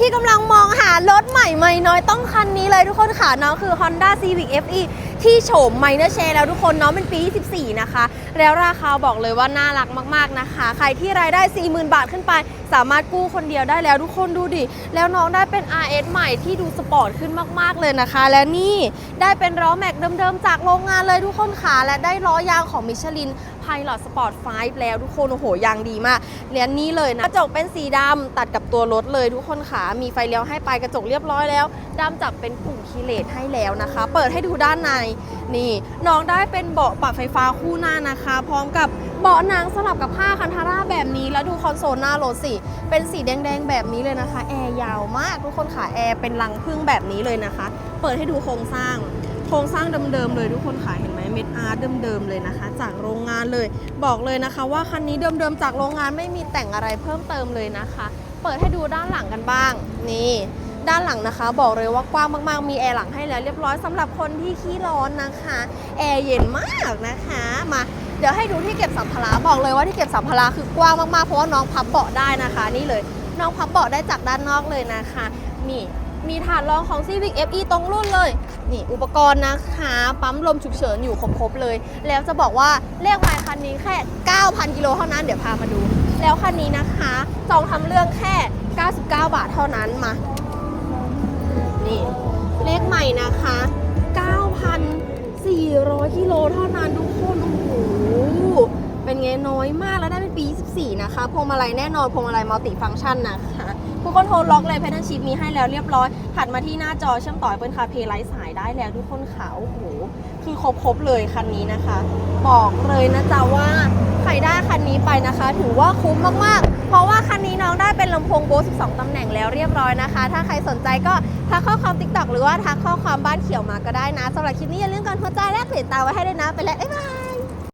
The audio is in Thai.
ที่กำลังมองหารถใหม่ไม่น้อยต้องคันนี้เลยทุกคนค่ะน้องคือ Honda Civic FE ที่โฉม Minor Share แล้วทุกคนน้องเป็นปี 24 นะคะ แล้วราคาบอกเลยว่าน่ารักมาก ๆ นะคะ ใครที่รายได้ 40,000 บาทขึ้นไป สามารถกู้คนเดียวได้แล้วทุกคนดูดิ แล้วน้องได้เป็น RS ใหม่ที่ดูสปอร์ตขึ้นมาก ๆ เลยนะคะ และนี่ได้เป็นล้อแม็กเดิม ๆ จากโรงงานเลยทุกคนค่ะและได้ล้อยางของมิชลิน Pilot Sport 5 แล้วทุกคนโอ้โหยางดีมากเรียนนี้เลยนะกระจกเป็นสีดำตัดกับตัวรถเลยทุกคนค่ะมีไฟเลี้ยวให้ไปกระจกเรียบร้อยแล้วดำจับเป็นปุ่มคีเลสให้แล้วนะคะ เปิดให้ดูด้านในนี่น้องได้เป็นเบาะปรับไฟฟ้าคู่หน้านะคะ พร้อมกับเบาะหนังสลับกับผ้าคันธาร่าแบบนี้ แล้วดูคอนโซลหน้ารถสิเป็นสีแดงๆแบบนี้เลยนะคะแอร์ยาวมากทุกคนค่ะแอร์เป็นรังพึ่งแบบนี้เลยนะคะ เปิดให้ดูโครงสร้าง โครงสร้างเดิมๆเลยทุกคนค่ะเห็นไหมเม็ดอาร์ตเดิมๆเลยนะคะ จากโรงงานเลย บอกเลยนะคะ ว่าคันนี้เดิมๆจากโรงงานไม่มีแต่งอะไรเพิ่มเติมเลยนะคะ เปิดให้ดูด้านหลังกันบ้างนี่ด้านหลังนะคะ บอกเลยว่ากว้างมากๆ มีแอร์หลังให้แล้วเรียบร้อยสำหรับคนที่ขี้ร้อนนะคะแอร์เย็นมากนะคะมาเดี๋ยวให้ดูที่เก็บสัมภาระบอกเลยว่าที่เก็บสัมภาระคือกว้างมากๆเพราะว่าน้องพับเบาะได้นะคะ นี่เลยน้องพับเบาะได้จากด้านนอกเลยนะคะนี่ มีถาดรองของ Civic FE ตรงรุ่นเลย นี่อุปกรณ์นะคะปั๊มลมฉุกเฉินอยู่ครบๆเลย แล้วจะบอกว่าเลขหมายคันนี้แค่ 9,000 กิโลเท่านั้นเดี๋ยวพามาดู แล้วคันนี้นะคะจองทำเรื่องแค่ 99 บาทเท่านั้นมา นี่เลขใหม่นะคะ 9,400 กิโลเท่านั้นทุกคนโอ้โหเป็นไงน้อยมากแล้วได้เป็นปี 24 นะคะพวงมาลัยแน่นอนพวงมาลัยมัลติฟังก์ชันนะคะ ผู้คอนโทรลล็อกเลยแพทเทิร์นชิพมีให้แล้วเรียบร้อย ถัดมาที่หน้าจอเชื่อมต่อเป็นคาเพย์ไร้สายได้แล้วทุกคนขาวโอ้โห คือครบๆเลยคันนี้นะคะ บอกเลยนะจ๊ะว่าใครได้คันนี้ไปนะคะ ถือว่าคุ้มมากๆ เพราะว่าคันนี้น้องได้เป็นลำโพงโบส12ตำแหน่งแล้วเรียบร้อยนะคะ ถ้าใครสนใจก็ทักข้อความติ๊กต็อกหรือว่าทักข้อความบ้านเขียวมาก็ได้นะสำหรับคลิปนี้อย่าลืมกันหัวใจและกดติดตามไว้ให้ด้วยนะ ไปแล้วบ๊ายบาย